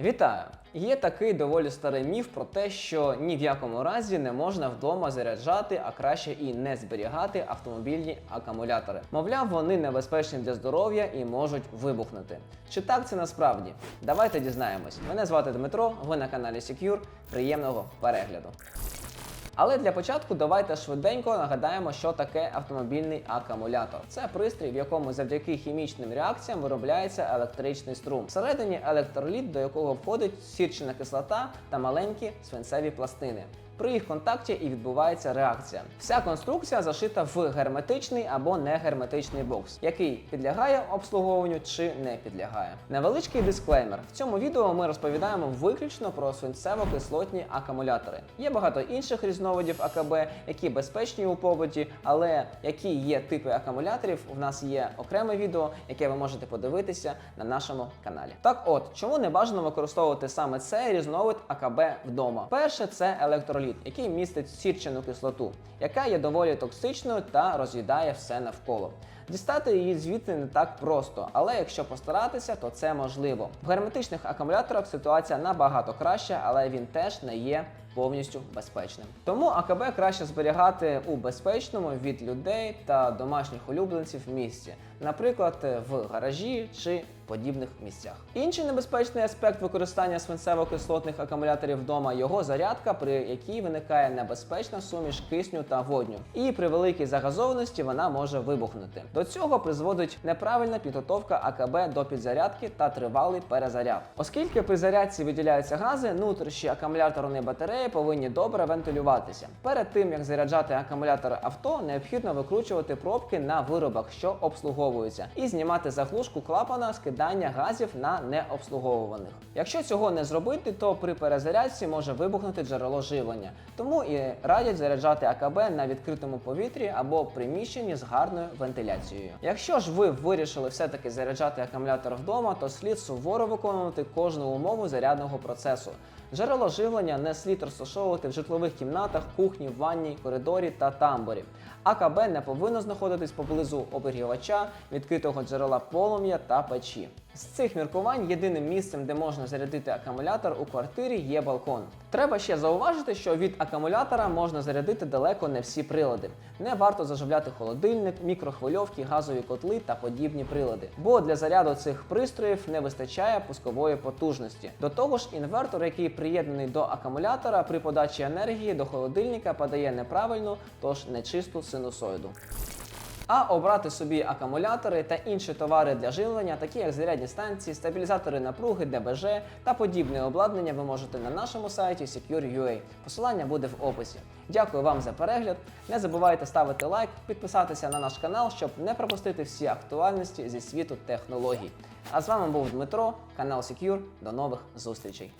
Вітаю! Є такий доволі старий міф про те, що ні в якому разі не можна вдома заряджати, а краще і не зберігати автомобільні акумулятори. Мовляв, вони небезпечні для здоров'я і можуть вибухнути. Чи так це насправді? Давайте дізнаємось. Мене звати Дмитро, ви на каналі Secure. Приємного перегляду. Але для початку давайте швиденько нагадаємо, що таке автомобільний акумулятор. Це пристрій, в якому завдяки хімічним реакціям виробляється електричний струм. Всередині електроліт, до якого входить сірчена кислота та маленькі свинцеві пластини. При їх контакті і відбувається реакція. Вся конструкція зашита в герметичний або негерметичний бокс, який підлягає обслуговуванню чи не підлягає. Невеличкий дисклеймер. В цьому відео ми розповідаємо виключно про свинцево-кислотні акумулятори. Є багато інших різновидів АКБ, які безпечні у побуті, але які є типи акумуляторів. У нас є окреме відео, яке ви можете подивитися на нашому каналі. Так от, чому не бажано використовувати саме цей різновид АКБ вдома? Перше, це електроліт, який містить сірчину кислоту, яка є доволі токсичною та роз'їдає все навколо. Дістати її звідти не так просто, але якщо постаратися, то це можливо. В герметичних акумуляторах ситуація набагато краща, але він теж не є повністю безпечним. Тому АКБ краще зберігати у безпечному від людей та домашніх улюбленців місці, наприклад, в гаражі чи подібних місцях. Інший небезпечний аспект використання свинцево-кислотних акумуляторів вдома його зарядка, при якій виникає небезпечна суміш кисню та водню. І при великій загазованості вона може вибухнути. До цього призводить неправильна підготовка АКБ до підзарядки та тривалий перезаряд. Оскільки при зарядці виділяються гази, нутрощі акумуляторної батареї повинні добре вентилюватися. Перед тим як заряджати акумулятор авто, необхідно викручувати пробки на виробах, що обслуговуються, і знімати заглушку клапана скидання газів на необслуговуваних. Якщо цього не зробити, то при перезарядці може вибухнути джерело живлення. Тому і радять заряджати АКБ на відкритому повітрі або приміщенні з гарною вентиляцією. Якщо ж ви вирішили все-таки заряджати акумулятор вдома, то слід суворо виконувати кожну умову зарядного процесу. Джерело живлення не слід розташовувати в житлових кімнатах, кухні, ванні, коридорі та тамбурі. АКБ не повинно знаходитись поблизу обігрівача, відкритого джерела полум'я та печі. З цих міркувань єдиним місцем, де можна зарядити акумулятор у квартирі, є балкон. Треба ще зауважити, що від акумулятора можна зарядити далеко не всі прилади. Не варто заживляти холодильник, мікрохвильовки, газові котли та подібні прилади, бо для заряду цих пристроїв не вистачає пускової потужності. До того ж, інвертор, який приєднаний до акумулятора, при подачі енергії до холодильника подає неправильну, тож нечисту синусоїду. А обрати собі акумулятори та інші товари для живлення, такі як зарядні станції, стабілізатори напруги, ДБЖ та подібне обладнання ви можете на нашому сайті Secure.ua. Посилання буде в описі. Дякую вам за перегляд. Не забувайте ставити лайк, підписатися на наш канал, щоб не пропустити всі актуальності зі світу технологій. А з вами був Дмитро, канал Secure. До нових зустрічей.